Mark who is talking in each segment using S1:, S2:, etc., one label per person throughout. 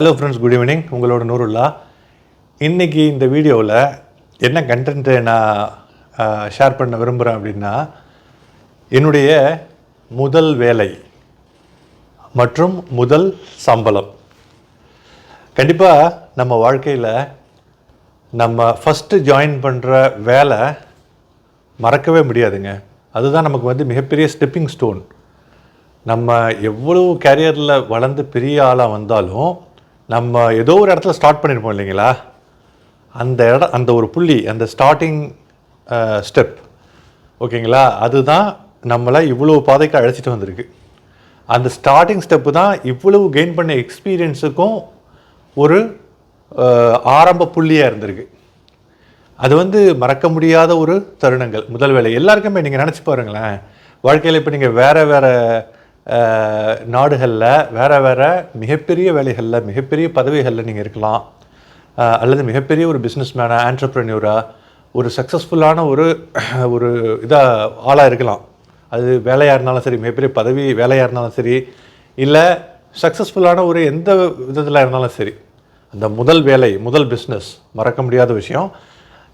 S1: Hello friends good evening உங்களோட நூறுல்லா இன்றைக்கி இந்த வீடியோவில் என்ன கண்டென்ட்டு நான் ஷேர் பண்ண விரும்புகிறேன் அப்படின்னா என்னுடைய முதல் வேலை மற்றும் முதல் சம்பளம். கண்டிப்பாக நம்ம வாழ்க்கையில் நம்ம ஃபஸ்ட்டு ஜாயின் பண்ணுற வேலை மறக்கவே முடியாதுங்க. அதுதான் நமக்கு வந்து மிகப்பெரிய ஸ்டெப்பிங் ஸ்டோன் நம்ம எவ்வளோ கேரியரில் வளர்ந்து பெரிய ஆளாக வந்தாலும் நம்ம ஏதோ ஒரு இடத்துல ஸ்டார்ட் பண்ணியிருப்போம் இல்லைங்களா? அந்த இடம் அந்த ஒரு புள்ளி அந்த ஸ்டார்டிங் ஸ்டெப் ஓகேங்களா? அதுதான் நம்மளை இவ்வளோ பாதைக்கு அழைச்சிட்டு வந்திருக்கு. அந்த ஸ்டார்டிங் ஸ்டெப்பு தான் இவ்வளவு கெயின் பண்ண எக்ஸ்பீரியன்ஸுக்கும் ஒரு ஆரம்ப புள்ளியாக இருந்திருக்கு. அது வந்து மறக்க முடியாத ஒரு தருணங்கள் முதல் வேலை எல்லாருக்குமே நீங்கள் நினச்சி பாருங்களேன். வாழ்க்கையில் இப்போ நீங்கள் வேறு வேறு நாடுகளில் வேறு வேறு மிகப்பெரிய வேலைகளில் மிகப்பெரிய பதவிகளில் நீங்கள் இருக்கலாம். அல்லது மிகப்பெரிய ஒரு பிஸ்னஸ் மேனாக ஆண்டர்ப்ரன்யூராக ஒரு சக்ஸஸ்ஃபுல்லான ஒரு ஒரு இதாக ஆளாக இருக்கலாம். அது வேலையாக இருந்தாலும் சரி மிகப்பெரிய பதவி வேலையாக இருந்தாலும் சரி இல்லை சக்ஸஸ்ஃபுல்லான ஒரு எந்த விதத்தில் இருந்தாலும் சரி அந்த முதல் வேலை முதல் பிஸ்னஸ் மறக்க முடியாத விஷயம்.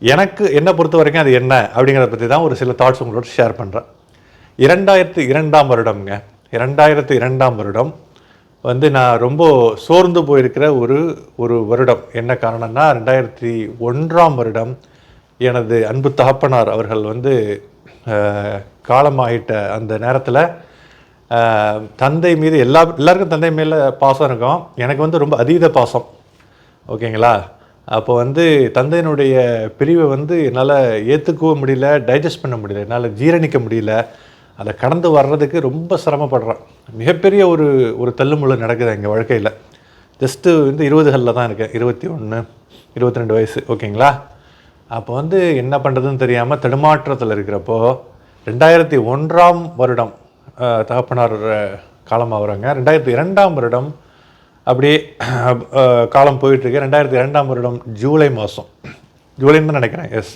S1: எனக்கு என்னை பொறுத்த வரைக்கும் அது என்ன அப்படிங்கிறத பற்றி தான் ஒரு சில தாட்ஸ் உங்களோட ஷேர் பண்ணுறேன் இரண்டாயிரத்து இரண்டாம் வருடம்ங்க. இரண்டாயிரத்து இரண்டாம் வருடம் வந்து நான் ரொம்ப சோர்ந்து போயிருக்கிற ஒரு ஒரு வருடம். என்ன காரணம்னா ரெண்டாயிரத்தி ஒன்றாம் வருடம் எனது அன்பு தகப்பனார் அவர்கள் வந்து காலமாகிட்ட அந்த நேரத்தில் தந்தை மீது எல்லா எல்லாருக்கும் தந்தை மேலே பாசம் இருக்கும். எனக்கு வந்து ரொம்ப அதீத பாசம். ஓகேங்களா? அப்போ வந்து தந்தையினுடைய பிரிவை வந்து என்னால் ஏற்றுக்கவும் முடியல டைஜஸ்ட் பண்ண முடியல என்னால் ஜீரணிக்க முடியல. அதை கடந்து வர்றதுக்கு ரொம்ப சிரமப்படுறோம். மிகப்பெரிய ஒரு ஒரு தள்ளுமுள்ளு நடக்குது எங்கள் வாழ்க்கையில். ஜஸ்ட்டு வந்து இருபதுகளில் தான் இருக்கேன் இருபத்தி ஒன்று இருபத்தி ரெண்டு வயசு. ஓகேங்களா? அப்போ வந்து என்ன பண்ணுறதுன்னு தெரியாமல் தடுமாற்றத்தில் இருக்கிறப்போ ரெண்டாயிரத்தி ஒன்றாம் வருடம் தகப்பனார் காலமாக வருவாங்க ரெண்டாயிரத்தி இரண்டாம் வருடம் அப்படியே காலம் போயிட்டுருக்கு. ரெண்டாயிரத்தி இரண்டாம் வருடம் ஜூலை மாதம் ஜூலைன்னு தான் நினைக்கிறேன். எஸ்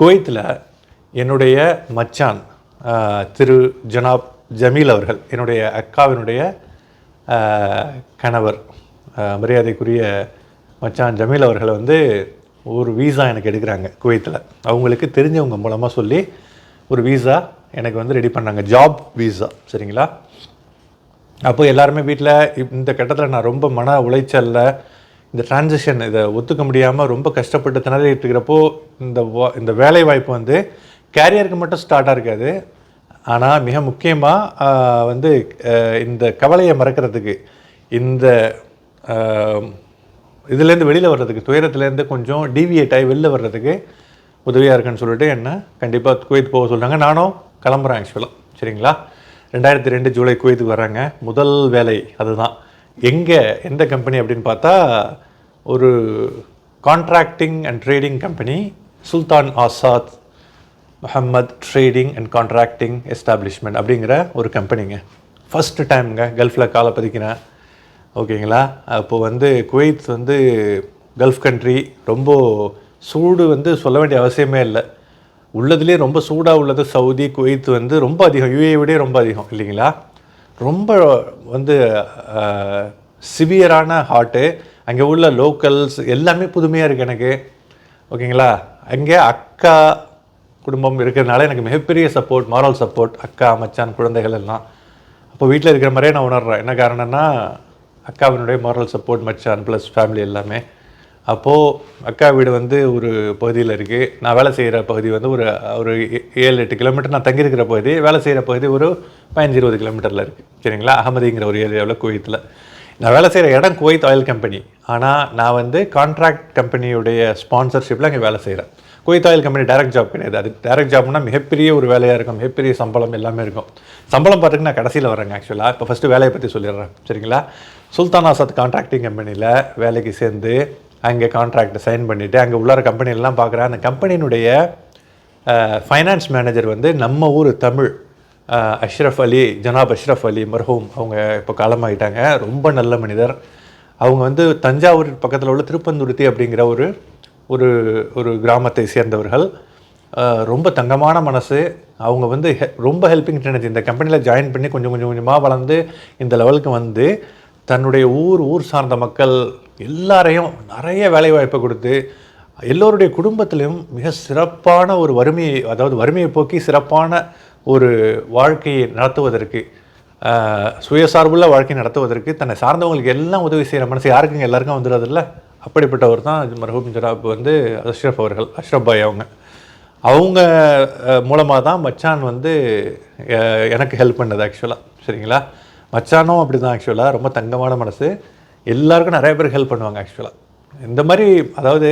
S1: குவைத்தில் என்னுடைய மச்சான் திரு ஜனாப் ஜமீல் அவர்கள் என்னுடைய அக்காவினுடைய கணவர் மரியாதைக்குரிய மச்சான் ஜமீல் அவர்கள் வந்து ஒரு வீசா எனக்கு எடுக்கிறாங்க குவைத்தில். அவங்களுக்கு தெரிஞ்சவங்க மூலமாக சொல்லி ஒரு வீசா எனக்கு வந்து ரெடி பண்ணாங்க. ஜாப் வீசா சரிங்களா? அப்போ எல்லாருமே வீட்டில் இந்த கட்டத்தில் நான் ரொம்ப மன உளைச்சலில் இந்த டிரான்சிஷன் இதை ஒத்துக்க முடியாமல் ரொம்ப கஷ்டப்பட்டு திணறிட்டு இருக்கிறப்போ இந்த வா- இந்த வேலை வாய்ப்பு வந்து கேரியருக்கு மட்டும் ஸ்டார்ட்டாக இருக்காது. ஆனால் மிக முக்கியமாக வந்து இந்த கவலையை மறக்கிறதுக்கு இந்த இதுலேருந்து வெளியில் வர்றதுக்கு துயரத்துலேருந்து கொஞ்சம் டீவியேட் ஆகி வெளில வர்றதுக்கு உதவியாக இருக்குன்னு சொல்லிட்டு என்ன கண்டிப்பாக குவைத் போக சொல்கிறாங்க நானும் கிளம்புறேன் ஆக்சுவலாக சரிங்களா? ரெண்டாயிரத்தி ரெண்டு ஜூலை குவைத்துக்கு வராங்க முதல் வேலை அதுதான். எங்கே எந்த கம்பெனி அப்படின்னு பார்த்தா ஒரு contracting and trading company Sultan Azad Muhammad trading and contracting establishment அப்படிங்கிற ஒரு கம்பெனிங்க ஃபஸ்ட்டு டைம்ங்க கல்ஃபில் காலை பதிக்கிறேன் ஓகேங்களா அப்போது வந்து குவைத் வந்து கல்ஃப் கண்ட்ரி ரொம்ப சூடு வந்து சொல்ல வேண்டிய அவசியமே இல்லை. உள்ளதுலேயே ரொம்ப சூடாக உள்ளது சவுதி குவைத் வந்து ரொம்ப அதிகம். யூஏ விட ரொம்ப அதிகம் இல்லைங்களா? ரொம்ப வந்து சிவியரான ஹாட்டு அங்கே உள்ள லோக்கல்ஸ் எல்லாமே புதுமையாக இருக்குது எனக்கு. ஓகேங்களா அங்கே அக்கா குடும்பம் இருக்கிறதுனால எனக்கு மிகப்பெரிய சப்போர்ட் மாரல் சப்போர்ட் அக்கா மச்சான் குழந்தைகள் எல்லாம். அப்போ வீட்டில் இருக்கிற மாதிரியே நான் உணர்கிறேன் என்ன காரணம்னா அக்காவினுடைய மாரல் சப்போர்ட் மச்சான் ப்ளஸ் ஃபேமிலி எல்லாமே. அப்போது அக்கா வீடு வந்து ஒரு பகுதியில் இருக்குது நான் வேலை செய்கிற பகுதி வந்து ஒரு ஒரு ஏ- ஏழு எட்டு கிலோமீட்டர் நான் தங்கியிருக்கிற பகுதி. வேலை செய்கிற பகுதி ஒரு பதினஞ்சு இருபது கிலோமீட்டரில் இருக்குது சரிங்களா? அகமதிங்கிற ஒரு ஏரியாவில் குவைத்தில். நான் வேலை செய்கிற இடம் குவைத் ஆயில் கம்பெனி ஆனால் நான் வந்து கான்ட்ராக்ட் கம்பெனியுடைய ஸ்பான்சர்ஷிப்பில் அங்கே வேலை செய்கிறேன் Kuwait oil company direct job கிடையாது. அது டைரக்ட் ஜாப்னா மிகப்பெரிய ஒரு வேலையாக இருக்கும். மிகப்பெரிய சம்பளம் எல்லாமே இருக்கும். சம்பளம் பார்த்துக்கு நான் கடைசியில் வரேங்க ஆக்சுவலாக இப்போ ஃபஸ்ட்டு வேலையை பற்றி சொல்லிடுறேன். சரிங்களா? சுல்தான் ஆசாத் கான்ட்ராக்டிங் கம்பெனியில் வேலைக்கு சேர்ந்து அங்கே கான்ட்ராக்ட் சைன் பண்ணிவிட்டு அங்கே உள்ளார கம்பெனிலாம் பார்க்குறேன். அந்த கம்பெனியினுடைய ஃபைனான்ஸ் மேனேஜர் வந்து நம்ம ஊர் தமிழ் அஷ்ரஃப் அலி ஜனாப் அஷ்ரஃப் அலி மர்ஹூம். அவங்க இப்போ காலமாகிட்டாங்க ரொம்ப நல்ல மனிதர். அவங்க வந்து தஞ்சாவூர் பக்கத்தில் உள்ள திருப்பந்துருத்தி அப்படிங்கிற ஒரு ஒரு ஒரு கிராமத்தை சேர்ந்தவர்கள் ரொம்ப தங்கமான மனசு. அவங்க வந்து ஹெ- ரொம்ப ஹெல்பிங் டெனர்ஜி இந்த கம்பெனியில் ஜாயின் பண்ணி கொஞ்சம் கொஞ்சம் கொஞ்சமாக வளர்ந்து இந்த லெவலுக்கு வந்து தன்னுடைய ஊர் ஊர் சார்ந்த மக்கள் எல்லாரையும் நிறைய வேலைவாய்ப்பை கொடுத்து எல்லோருடைய குடும்பத்திலையும் மிக சிறப்பான ஒரு வறுமையை அதாவது வறுமையை போக்கி சிறப்பான ஒரு வாழ்க்கையை நடத்துவதற்கு சுயசார்புள்ள வாழ்க்கை நடத்துவதற்கு தன்னை சார்ந்தவங்களுக்கு எல்லாம் உதவி செய்கிற மனசு யாருக்குங்க? எல்லாருக்கும் வந்துடுறதில்ல அப்படிப்பட்டவர் தான் மர்ஹூம் ஜராப் வந்து அஷ்ரஃப் அவர்கள் அஷ்ரஃப் பாய் அவங்க. அவங்க மூலமாக தான் மச்சான் வந்து எனக்கு ஹெல்ப் பண்ணது ஆக்சுவலாக சரிங்களா? மச்சானும் அப்படி தான் ஆக்சுவலாக ரொம்ப தங்கமான மனசு. எல்லாருக்கும் நிறைய பேர் ஹெல்ப் பண்ணுவாங்க ஆக்சுவலாக இந்த மாதிரி அதாவது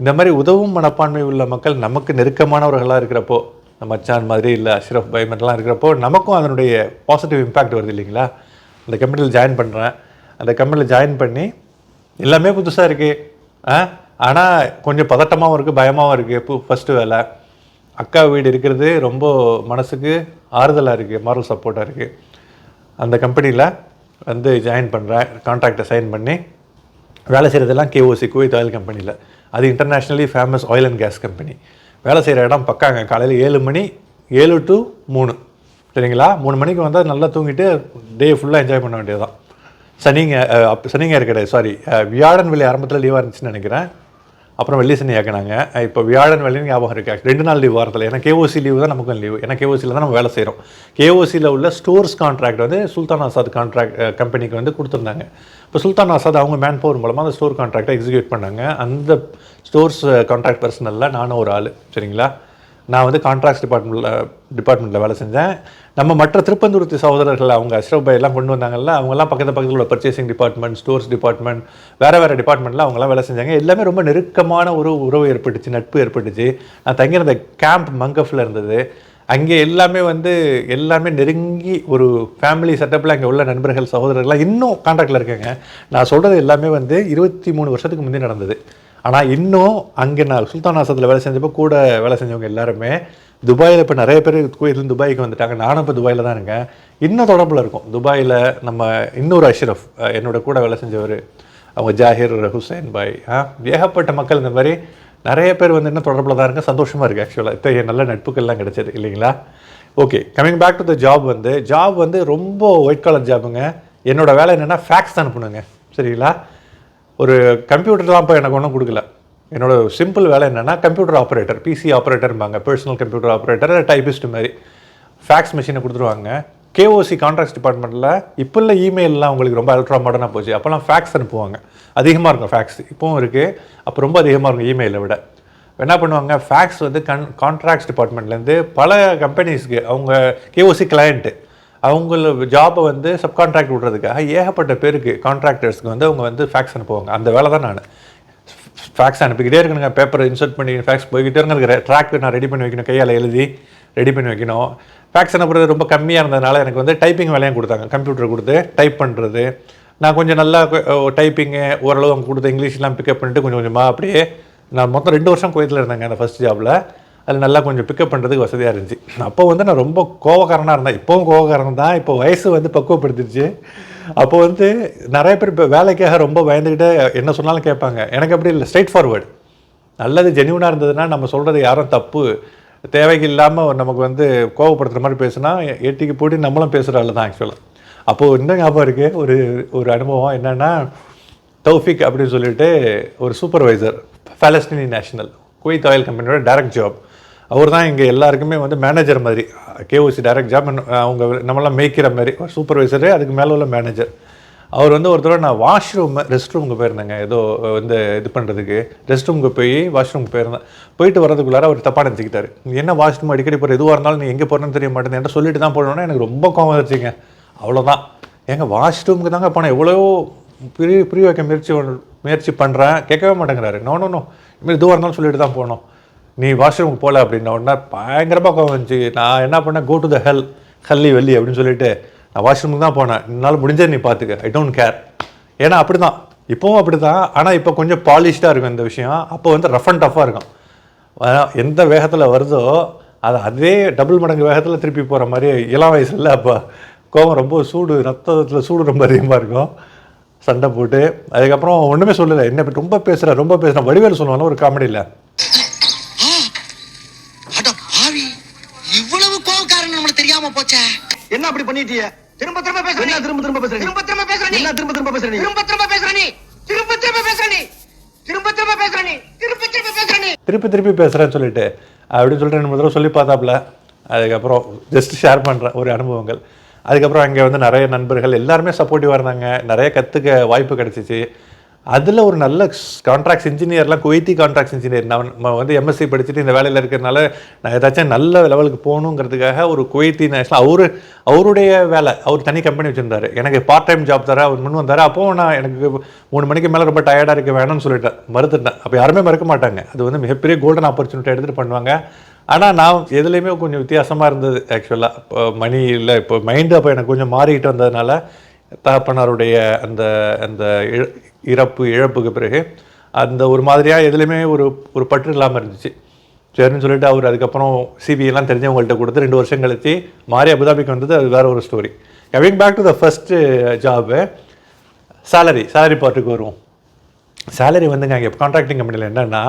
S1: இந்த மாதிரி உதவும் மனப்பான்மை உள்ள மக்கள் நமக்கு நெருக்கமானவர்களாக இருக்கிறப்போ மச்சான் மாதிரி இல்லை அஷ்ரஃப் பை மாதிரிலாம் இருக்கிறப்போ நமக்கும் அதனுடைய பாசிட்டிவ் இம்பேக்ட் வருது இல்லைங்களா? அந்த கம்பெனியில் ஜாயின் பண்ணுறேன் அந்த கம்பெனியில் ஜாயின் பண்ணி எல்லாமே புதுசாக இருக்குது ஆ? ஆனால் கொஞ்சம் பதட்டமாகவும் இருக்குது பயமாகவும் இருக்குது இப்போ ஃபஸ்ட்டு வேலை. அக்கா வீடு இருக்கிறது ரொம்ப மனசுக்கு ஆறுதலாக இருக்குது மாரல் சப்போர்ட்டாக இருக்குது அந்த கம்பெனியில் வந்து ஜாயின் பண்ணுறேன் கான்ட்ராக்டை சைன் பண்ணி வேலை செய்கிறதெல்லாம் கேஓசி குவைத் ஆயில் கம்பெனியில் அது internationally famous oil and gas company வேலை செய்கிற இடம் பக்காங்க. காலையில் ஏழு மணி ஏழு டு மூணு. சரிங்களா? மூணு மணிக்கு வந்தால் நல்லா தூங்கிட்டு டே ஃபுல்லாக என்ஜாய் பண்ண வேண்டியதுதான். சனிங்க அஹ், அப்ப சனிங்க கிடையாது சாரி வியாழன் வெள்ளி ஆரம்பத்தில் லீவாக இருந்துச்சுன்னு நினைக்கிறேன். அப்புறம் வெள்ளி சனி ஆக்கினாங்க. இப்போ வியாழன் வெள்ளி ஞாபகம் இருக்கு? ரெண்டு நாள் லீவ் வாரத்தில். ஏன்னா கேஓசி லீவு தான் நமக்கும் லீவு ஏன்னா கேஓசியில் தான் நம்ம வேலை செய்கிறோம் கேஓசியில் உள்ள ஸ்டோர்ஸ் கான்ட்ராக்ட் வந்து சுல்தான் ஆசாத் கான்ட்ராக்ட் கம்பெனிக்கு வந்து கொடுத்துருந்தாங்க. இப்போ சுல்தான் ஆசாத் அவங்க மேன் பவர் மூலமாக அந்த ஸ்டோர் கான்ட்ராக்டை எக்ஸிக்யூட் பண்ணாங்க. அந்த ஸ்டோர்ஸ் கான்ட்ராக்ட் பர்சனலில் நானும் ஒரு ஆள். சரிங்களா? நான் வந்து கான்ட்ராக்ட்ஸ் டிபார்ட்மெண்ட்டில் டிபார்ட்மெண்ட்டில் வேலை செஞ்சேன். நம்ம மற்ற திருப்பந்தூர்த்தி சகோதரர்கள் அவங்க அஷ்ரப் எல்லாம் கொண்டு வந்தாங்கல்ல அவங்கெல்லாம் பக்கத்து பக்கத்தில் உள்ள பர்ச்சேசிங் டிபார்ட்மெண்ட் ஸ்டோர்ஸ் டிபார்ட்மெண்ட் வேறு வேறு டிபார்ட்மெண்ட்டில் அவங்களாம் வேலை செஞ்சாங்க. எல்லாமே ரொம்ப நெருக்கமான ஒரு உறவு ஏற்பட்டுச்சு நட்பு ஏற்பட்டுச்சு. நான் தங்கியிருந்த கேம்ப் மங்கஃபில் இருந்தது. அங்கே எல்லாமே வந்து எல்லாமே நெருங்கி ஒரு ஃபேமிலி செட்டப்பில் அங்கே உள்ள நண்பர்கள் சகோதரர்கள்லாம் இன்னும் கான்டாக்டில் இருக்காங்க. நான் சொல்கிறது எல்லாமே வந்து இருபத்தி மூணு வருஷத்துக்கு முந்தைய நடந்தது. ஆனால் இன்னும் அங்கே நான் சுல்தான் ஆசத்தில் வேலை செஞ்சப்போ கூட வேலை செஞ்சவங்க எல்லாருமே துபாயில் இப்போ நிறைய பேர் குவைத்லேருந்து துபாய்க்கு வந்துட்டாங்க. நானும் இப்போ துபாயில் தான் இருக்கேன். இன்னும் தொடர்பில் இருக்கும். துபாயில் நம்ம இன்னொரு அஷ்ரஃப் என்னோட கூட வேலை செஞ்சவர் அவங்க ஜாகிர் ஹுசைன் பாய். ஆ ஏகப்பட்ட மக்கள் இந்த மாதிரி நிறைய பேர் வந்து இன்னும் தொடர்பில் தான் இருக்க சந்தோஷமாக இருக்குது ஆக்சுவலாக இத்தகைய நல்ல நட்புகள்லாம் கிடைச்சது இல்லைங்களா? Okay coming back to the job வந்து ஜாப் வந்து ரொம்ப ஒயிட் கலர் ஜாபுங்க என்னோட வேலை என்னென்னா ஃபேக்ஸ் அனுப்பணுங்க. சரிங்களா? ஒரு கம்ப்யூட்டர்லாம் இப்போ எனக்கு ஒன்றும் கொடுக்கல. என்னோட சிம்பிள் வேலை என்னென்னா கம்ப்யூட்டர் ஆப்ரேட்டர் பிசி ஆப்ரேட்டர்ம்பாங்க பர்சனல் கம்ப்யூட்டர் ஆப்ரேட்டர் டைபிஸ்ட் மாதிரி. ஃபேக்ஸ் மிஷினை கொடுத்துருவாங்க. கேஓசி கான்ட்ராக்ட்ஸ் டிபார்ட்மெண்ட்டில் இப்போ இல்லை இமெயிலெலாம் உங்களுக்கு ரொம்ப அல்ட்ரா மாடர்னாக போச்சு. அப்போல்லாம் ஃபேக்ஸ் அனுப்புவாங்க. அதிகமாக இருக்கும் ஃபேக்ஸ் இப்போவும் இருக்குது அப்போ ரொம்ப அதிகமாக இருக்கும் இமெயிலை விட. என்ன பண்ணுவாங்க? ஃபேக்ஸ் வந்து கன் கான்ட்ராக்ட்ஸ் டிபார்ட்மெண்ட்லேருந்து பல கம்பெனிஸ்க்கு அவங்க கேஓசி கிளையண்ட்டு அவங்கள ஜாபை வந்து சப்கான்ட்ராக்ட் விட்றதுக்காக ஏகப்பட்ட பேருக்கு கான்ட்ராக்டர்ஸ்க்கு வந்து அவங்க வந்து ஃபேக்ஸ் அனுப்புவாங்க. அந்த வேலை தான் நான். ஃபேக்ஸ் அனுப்பிக்கிட்டே இருக்கணுங்க. பேப்பரை இன்சர்ட் பண்ணி ஃபேக்ஸ் போய்கிட்டே இருங்க ட்ராக் நான் ரெடி பண்ணி வைக்கணும். கையால் எழுதி ரெடி பண்ணி வைக்கணும். ஃபேக்ஸ் அனுப்புறது ரொம்ப கம்மியாக இருந்ததுனால எனக்கு வந்து டைப்பிங் வேலையும் கொடுத்தாங்க. கம்ப்யூட்டர் கொடுத்து டைப் பண்ணுறது நான் கொஞ்சம் நல்லா டைப்பிங்கு ஓரளவு அவங்க கொடுத்த இங்கிலீஷ்லாம் பிக்கப் பண்ணிட்டு கொஞ்சம் கொஞ்சமாக அப்படியே நான் மொத்தம் ரெண்டு வருஷம் கோயத்தில் இருந்தேங்க அந்த ஃபஸ்ட் ஜாபில் அதில் நல்லா கொஞ்சம் பிக்கப் பண்ணுறதுக்கு வசதியாக இருந்துச்சு. அப்போ வந்து நான் ரொம்ப கோவக்காரனாக இருந்தேன். இப்போவும் கோவக்காரன் தான். இப்போ வயசு வந்து பக்குவப்படுத்திடுச்சு. அப்போ வந்து நிறைய பேர் இப்போ வேலைக்காக ரொம்ப பயந்துக்கிட்டு என்ன சொன்னாலும் கேட்பாங்க. எனக்கு அப்படி இல்லை. ஸ்ட்ரைட் ஃபார்வேர்டு நல்லது ஜென்யூனாக இருந்ததுன்னா நம்ம சொல்கிறது யாரும் தப்பு. தேவைக்கு இல்லாமல் நமக்கு வந்து கோவப்படுத்துகிற மாதிரி பேசுனா ஏட்டிக்கு போட்டு நம்மளும் பேசுகிற ஆள் தான் ஆக்சுவலாக அப்போது இன்னும் ஞாபகம் இருக்குது ஒரு ஒரு அனுபவம் என்னென்னா தௌஃபிக் அப்படின்னு சொல்லிட்டு ஒரு சூப்பர்வைசர் ஃபலஸ்டினி நேஷனல் குவைத் ஆயில் கம்பெனியோட டைரக்ட் ஜாப் அவர் தான் இங்கே எல்லாருக்குமே வந்து மேனேஜர் மாதிரி. கேஓசி டைரக்ட் ஜாப் அவங்க நம்மளாம் மேய்க்கிற மாதிரி சூப்பர்வைசரு அதுக்கு மேலே உள்ள மேனேஜர் அவர் வந்து ஒரு தடவை நான் வாஷ்ரூம் ரெஸ்ட் ரூமுக்கு போயிருந்தேங்க. ஏதோ வந்து இது பண்ணுறதுக்கு ரெஸ்ட் ரூமுக்கு போய் வாஷ்ரூமுக்கு போயிருந்தேன். போயிட்டு வரதுக்குள்ளார அவர் தப்பாக நினச்சிக்கிட்டாரு. என்ன வாஷ்ரூம் அடிக்கடி போகிற எதுவாக இருந்தாலும் நீ எங்கே போகிறேன்னு தெரிய மாட்டேன் என்கிட்ட சொல்லிட்டு தான் போடணும்னா எனக்கு ரொம்ப கோவம் வச்சுங்க அவ்வளோதான் ஏங்க வாஷ்ரூமுக்கு தாங்க போனேன். எவ்வளோ புரிய புரிய வைக்க முயற்சி முயற்சி பண்ணுறேன் கேட்கவே மாட்டேங்கிறாரு. நோ நோ நோ இதுமாதிரி எதுவாக இருந்தாலும் சொல்லிட்டு தான் போகணும். நீ வாஷ்ரூமுக்கு போகல அப்படின்ன உடனே பயங்கரமாக கோவம் வந்துச்சு. நான் என்ன பண்ணேன்? கோ டு த ஹெல் ஹல்லி வெள்ளி அப்படின்னு சொல்லிட்டு நான் வாஷ்ரூமுக்கு தான் போனேன். என்னால் முடிஞ்சது நீ பார்த்துக்க ஐ டோன்ட் கேர் ஏன்னா அப்படி தான் இப்போவும் அப்படி தான் ஆனால் இப்போ கொஞ்சம் பாலிஷ்டாக இருக்கும் இந்த விஷயம். அப்போ வந்து ரஃப் அண்ட் டஃப்பாக இருக்கும். எந்த வேகத்தில் வருதோ அது அதே டபுள் மடங்கு வேகத்தில் திருப்பி போகிற மாதிரி இளம் வயசுல அப்போ கோவம் ரொம்ப சூடு ரத்தத்தில் சூடு ரொம்ப அதிகமாக இருக்கும். சண்டை போட்டு. அதுக்கப்புறம் ஒன்றுமே சொல்லலை. என்ன ரொம்ப பேசுகிறேன் ரொம்ப பேசுகிறேன் வடிவேல் சொல்லுவாங்க ஒரு காமெடியில்
S2: போச்சே.
S3: என்ன அப்படி பண்ணிட்டிய?
S2: திரும்ப திரும்ப பேசுற நீ.
S3: திரும்ப திரும்ப பேசுற நீ?
S2: திரும்ப திரும்ப பேசுற நீ.
S3: என்ன திரும்ப திரும்ப பேசுற நீ?
S2: திரும்ப திரும்ப பேசுற நீ. திரும்ப திரும்ப பேசுற நீ. திரும்ப திரும்ப பேசுற நீ. திரும்ப திரும்ப பேசுற நீ.
S1: திருப்பி திருப்பி பேசுகிறேன்னு சொல்லிட்டு ரெண்டு மூணு தடவை சொல்லி பார்த்தாப்புல. அதுக்கப்புறம் ஜஸ்ட் ஷேர் பண்ணுறேன் ஒரு அனுபவங்கள். அதுக்கப்புறம் அங்கே வந்து நிறைய நண்பர்கள் எல்லாருமே சப்போர்ட்டிவாக இருந்தாங்க. நிறைய கற்றுக்க வாய்ப்பு கிடைச்சிச்சு. அதில் ஒரு நல்ல கான்ட்ராக்ட்ஸ் இன்ஜினியர்லாம் குவைத்தி கான்ட்ராக்ட்ஸ் இன்ஜினியர் நான் நம்ம வந்து எம்எஸ்சி படிச்சுட்டு இந்த வேலையில் இருக்கிறனால நான் ஏதாச்சும் நல்ல லெவலுக்கு போகணுங்கிறதுக்காக ஒரு குவைத்தி நேஷனல் அவரு அவருடைய வேலை அவர் தனி கம்பெனி வச்சுருந்தாரு. எனக்கு பார்ட் டைம் ஜாப் தர அவர் முன் வந்தார். அப்போது நான் எனக்கு மூணு மணிக்கு மேலே ரொம்ப டயர்டாக இருக்க வேணும்னு சொல்லிட்டேன். மறுத்துட்டேன். அப்போ யாருமே மறக்க மாட்டாங்க. அது வந்து மிகப்பெரிய கோல்டன் ஆப்பர்ச்சுனிட்டி எடுத்துகிட்டு பண்ணுவாங்க. ஆனால் நான் எதுலேயுமே கொஞ்சம் வித்தியாசமாக இருந்தது ஆக்சுவலாக இப்போ மணி இல்லை இப்போ மைண்டு அப்போ எனக்கு கொஞ்சம் மாறிக்கிட்டு வந்ததுனால தகப்பனாருடைய அந்த அந்த இழ- இறப்பு இழப்புக்கு பிறகு அந்த ஒரு மாதிரியாக எதுலேயுமே ஒரு ஒரு பற்று இல்லாமல் இருந்துச்சு. சரின்னு சொல்லிட்டு அவர் அதுக்கப்புறம் சிபிஐலாம் தெரிஞ்சவங்கள்ட்ட கொடுத்து ரெண்டு வருஷம் கழித்து மாறி அபுதாபிக்கு வந்தது அது வேற ஒரு story coming back to the first job salary salary பார்ட்டுக்கு வருவோம். சேலரி வந்துங்க அங்கே கான்ட்ராக்டிங் கம்பெனியில் என்னென்னா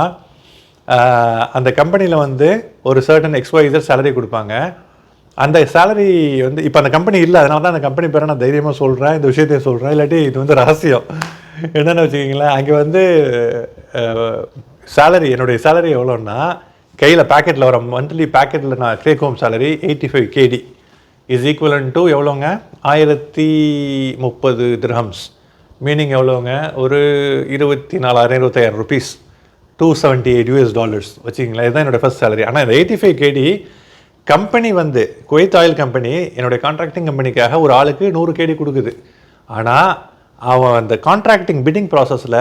S1: அந்த கம்பெனியில் வந்து ஒரு சர்டன் எக்ஸ்வைசர் சேலரி கொடுப்பாங்க. அந்த சேலரி வந்து இப்போ அந்த கம்பெனி இல்லை அதனால தான் அந்த கம்பெனி பேரை நான் தைரியமாக சொல்கிறேன் இந்த விஷயத்தையும் சொல்கிறேன் இல்லாட்டி இது வந்து ரகசியம். என்னென்னு வச்சுக்கிங்களேன் அங்கே வந்து சேலரி என்னுடைய சேலரி எவ்வளோன்னா கையில் பேக்கெட்டில் வர மந்த்லி பேக்கெட்டில் நான் take home salary eighty five KD is equivalent to எவ்வளோங்க ஆயிரத்தி முப்பது திரஹம்ஸ் மீனிங் எவ்வளோங்க ஒரு இருபத்தி நாலாயிரம் இருபத்தாயிரம் rupees two seventy eight US dollars வச்சுக்கிங்களேன் இதுதான் என்னோடய ஃபர்ஸ்ட் சேலரி ஆனால் இந்த எயிட்டி ஃபைவ் கேடி கம்பெனி வந்து குவைத் ஆயில் கம்பெனி என்னுடைய கான்ட்ராக்டிங் கம்பெனிக்காக ஒரு ஆளுக்கு நூறு கேடி கொடுக்குது. ஆனால் அவன் அந்த கான்ட்ராக்டிங் பிட்டிங் ப்ராசஸில்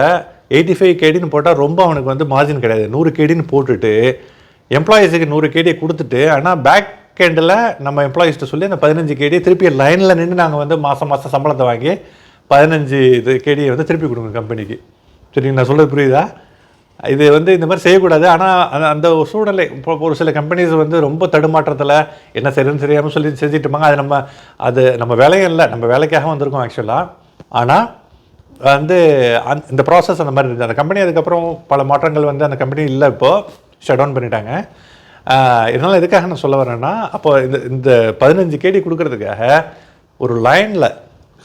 S1: எயிட்டி ஃபைவ் கேடின்னு போட்டால் ரொம்ப அவனுக்கு வந்து மார்ஜின் கிடையாது. நூறு கேடின்னு போட்டுட்டு எம்ப்ளாயீஸுக்கு நூறு கேடியை கொடுத்துட்டு ஆனால் பேக் எண்டில் நம்ம எம்ப்ளாயீஸ்ட்டு சொல்லி அந்த பதினஞ்சு கேடியை திருப்பி லைனில் நின்று நாங்கள் வந்து மாதம் மாதம் சம்பளத்தை வாங்கி பதினஞ்சு இது கேடியை வந்து திருப்பி கொடுங்க கம்பெனிக்கு சரி நான் சொல்கிறது புரியுதா? இது வந்து இந்த மாதிரி செய்யக்கூடாது. ஆனால் அந்த ஒரு சூழ்நிலை இப்போ ஒரு சில கம்பெனிஸ் வந்து ரொம்ப தடுமாற்றத்தில் என்ன செய்யறதுன்னு சரியாமல் சொல்லி செஞ்சுட்டு இருப்பாங்க. அது நம்ம அது நம்ம வேலையும் இல்லை. நம்ம வேலைக்காக வந்திருக்கோம் ஆக்சுவலாக ஆனால் வந்து அந்த இந்த ப்ராசஸ் அந்த மாதிரி இருந்தது. அந்த கம்பெனி அதுக்கப்புறம் பல மாற்றங்கள் வந்து அந்த கம்பெனி இல்லை இப்போது ஷட் டவுன் பண்ணிட்டாங்க. இதனால் எதுக்காக நான் சொல்ல வரேன்னா அப்போ இந்த இந்த பதினஞ்சு கேடி கொடுக்கறதுக்காக ஒரு லைனில்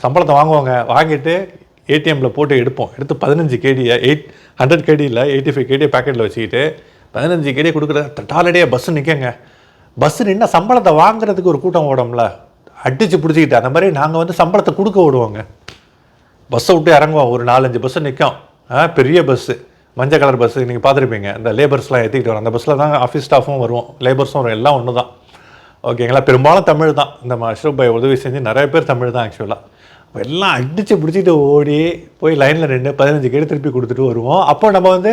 S1: சம்பளத்தை வாங்குவாங்க. வாங்கிட்டு ஏடிஎம்மில் போட்டு எடுப்போம். எடுத்து பதினஞ்சு கேடியை எயிட் ஹண்ட்ரட் கேடியில் எயிட்டி ஃபைவ் கேடியை பேக்கெட்டில் வச்சுக்கிட்டு பதினஞ்சு கேடியை கொடுக்குறது டாலடியாக பஸ்ஸு நிற்கங்க பஸ்ஸு நின்னா சம்பளத்தை வாங்குறதுக்கு ஒரு கூட்டம் ஓடும்ல. அடித்து பிடிச்சிக்கிட்டு அந்த மாதிரி நாங்கள் வந்து சம்பளத்தை கொடுக்க விடுவோங்க பஸ்ஸை விட்டு இறங்குவோம். ஒரு நாலஞ்சு பஸ்ஸு நிற்கும் பெரிய பஸ்ஸு மஞ்சள் கலர் பஸ்ஸு நீங்கள் பார்த்துருப்பீங்க. இந்த லேபர்ஸ்லாம் ஏற்றிக்கிட்டு வரும். அந்த பஸ்ஸில் தான் ஆஃபீஸ் ஸ்டாஃபும் வருவோம். லேபர்ஸும் வரும் எல்லாம் ஒன்று தான் ஓகேங்களா பெரும்பாலும் தமிழ் தான் இந்த அஷ்ரப் பாய் உதவி செஞ்சு நிறைய பேர் தமிழ் தான் ஆக்சுவலாக அப்போ எல்லாம் அடித்து பிடிச்சிட்டு ஓடி போய் லைனில் ரெண்டு பதினஞ்சு கேடு திருப்பி கொடுத்துட்டு வருவோம். அப்போ நம்ம வந்து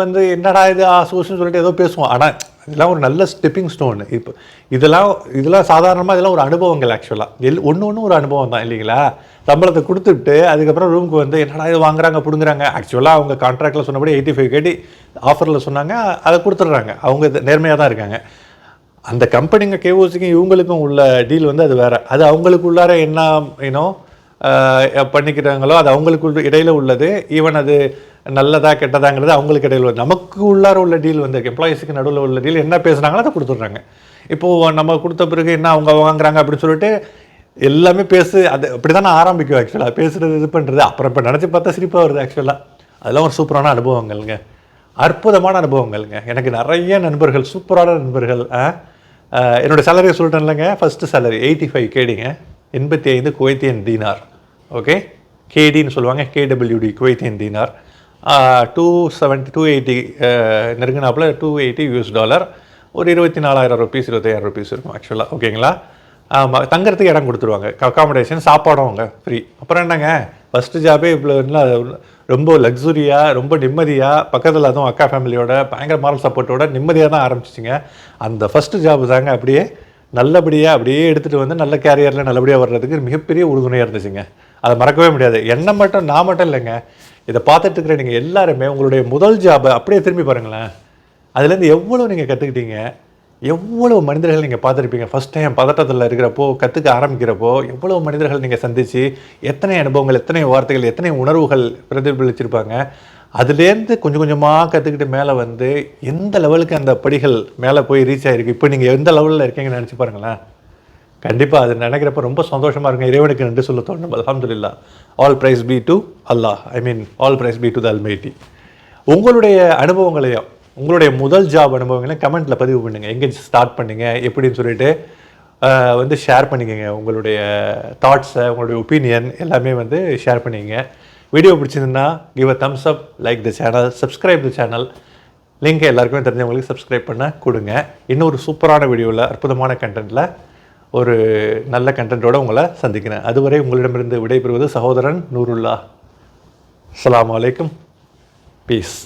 S1: வந்து என்னடா இது ஆசோஸ்னு சொல்லிட்டு ஏதோ பேசுவோம். ஆனால் இதெல்லாம் ஒரு நல்ல ஸ்டெப்பிங் ஸ்டோன் இப்போ இதெல்லாம் இதெல்லாம் சாதாரணமாக இதெல்லாம் ஒரு அனுபவங்கள் ஆக்சுவலாக எல் ஒன்று ஒன்று ஒரு அனுபவம் தான் இல்லைங்களா? சம்பளத்தை கொடுத்துட்டு அதுக்கப்புறம் ரூமுக்கு வந்து என்னடா இது வாங்குறாங்க பிடுங்குறாங்க. ஆக்சுவலாக அவங்க கான்ட்ராக்டில் சொன்னபடி எயிட்டி ஃபைவ் கேடி ஆஃபரில் சொன்னாங்க அதை கொடுத்துட்றாங்க. அவங்க நேர்மையாக தான் இருக்காங்க. அந்த கம்பெனிங்க கேஓசிக்கும் இவங்களுக்கும் உள்ள டீல் வந்து அது வேறு. அது அவங்களுக்கு உள்ளார என்ன யூனோ பண்ணிக்கிறாங்களோ அது அவங்களுக்கு இடையில் உள்ளது. ஈவன் அது நல்லதா கெட்டதாங்கிறது அவங்களுக்கு இடையில் உள்ளது. நமக்கு உள்ளார உள்ள டீல் வந்து எம்ப்ளாயிஸுக்கு நடுவில் உள்ள டீல் என்ன பேசுனாங்களோ அதை கொடுத்துட்றாங்க. இப்போது நம்ம கொடுத்த பிறகு என்ன அவங்க வாங்குறாங்க அப்படின்னு சொல்லிட்டு எல்லாமே பேசு அது அப்படி தான் ஆரம்பிக்கும் ஆக்சுவலாக பேசுறது இது பண்ணுறது அப்புறம் இப்போ நினச்சி பார்த்தா சிரிப்பாக வருது ஆக்சுவலாக அதெல்லாம் ஒரு சூப்பரான அனுபவங்கள்ங்க. அற்புதமான அனுபவங்கள்ங்க. எனக்கு நிறைய நண்பர்கள் சூப்பரான நண்பர்கள் என்னோடய சேலரியை சொல்லிட்டேன் இல்லைங்க. ஃபஸ்ட்டு சேலரி எயிட்டி ஃபைவ் கேடிங்க எண்பத்தி ஐந்து குவைத்தியன் தீனார். ஓகே கேடின்னு சொல்லுவாங்க. KWD Kuwaitian dinar. Two seventy two eighty நெருங்கினாப்பில் two eighty US dollar ஒரு இருபத்தி நாலாயிரம் ருபீஸ் இருபத்தாயிரம் ருபீஸ் இருக்கும் ஆக்சுவலாக ஓகேங்களா ஆமாம் தங்குறதுக்கு இடம் கொடுத்துருவாங்க. அக்காமடேஷன் சாப்பாடும் அவங்க ஃப்ரீ அப்புறம் என்னங்க? ஃபஸ்ட்டு ஜாபே இவ்வளோ ரொம்ப லக்ஸுரியாக ரொம்ப நிம்மதியாக பக்கத்தில் அதுவும் அக்கா ஃபேமிலியோட பயங்கர மாரல் சப்போர்ட்டோட நிம்மதியாக தான் ஆரம்பிச்சிச்சிங்க. அந்த ஃபஸ்ட்டு ஜாப் தாங்க அப்படியே நல்லபடியாக அப்படியே எடுத்துகிட்டு வந்து நல்ல கேரியரில் நல்லபடியாக வர்றதுக்கு மிகப்பெரிய உறுதுணையாக இருந்துச்சுங்க. அதை மறக்கவே முடியாது. என்ன மட்டும் நான் மட்டும் இல்லைங்க. இதை பார்த்துட்டு இருக்கிற நீங்கள் எல்லாருமே உங்களுடைய முதல் ஜாபை அப்படியே திரும்பி பாருங்களேன். அதுலேருந்து எவ்வளோ நீங்கள் கற்றுக்கிட்டீங்க எவ்வளவு மனிதர்கள் நீங்கள் பார்த்துருப்பீங்க? ஃபஸ்ட் டைம் பதட்டத்தில் இருக்கிறப்போ கற்றுக்க ஆரம்பிக்கிறப்போ எவ்வளவு மனிதர்கள் நீங்கள் சந்தித்து எத்தனை அனுபவங்கள் எத்தனை வார்த்தைகள் எத்தனை உணர்வுகள் பிரதிபலிச்சிருப்பாங்க? அதுலேருந்து கொஞ்சம் கொஞ்சமாக கற்றுக்கிட்டு மேலே வந்து எந்த லெவலுக்கு அந்த படிகள் மேலே போய் ரீச் ஆகிருக்கு இப்போ நீங்கள் எந்த லெவலில் இருக்கீங்கன்னு நினச்சி பாருங்களேன். கண்டிப்பாக அது நினைக்கிறப்ப ரொம்ப சந்தோஷமாக இருக்கும். இறைவனுக்கு நன்றி சொல்ல தோணும். அலமதுல்லா all praise be to Allah I mean all praise be to the almighty உங்களுடைய அனுபவங்களையும் உங்களுடைய முதல் ஜாப் அனுபவங்களை கமெண்ட்டில் பதிவு பண்ணுங்கள் எங்கே ஸ்டார்ட் பண்ணுங்கள் எப்படின்னு சொல்லிட்டு வந்து ஷேர் பண்ணிக்கங்க. உங்களுடைய தாட்ஸை உங்களுடைய ஒப்பீனியன் எல்லாமே வந்து ஷேர் பண்ணிக்கங்க. வீடியோ பிடிச்சிருந்தா give a thumbs up like the channel subscribe the channel லிங்கை எல்லாருக்குமே தெரிஞ்சவங்களுக்கு சப்ஸ்கிரைப் பண்ண கொடுங்க. இன்னொரு சூப்பரான வீடியோவில் அற்புதமான கண்டென்ட்டில் ஒரு நல்ல கண்டென்ட்டோட உங்களை சந்திக்கிறேன். அதுவரை உங்களிடமிருந்து விடைபெறுவது சகோதரன் நூருல்லா. அலாம் அலைக்கும். பீஸ்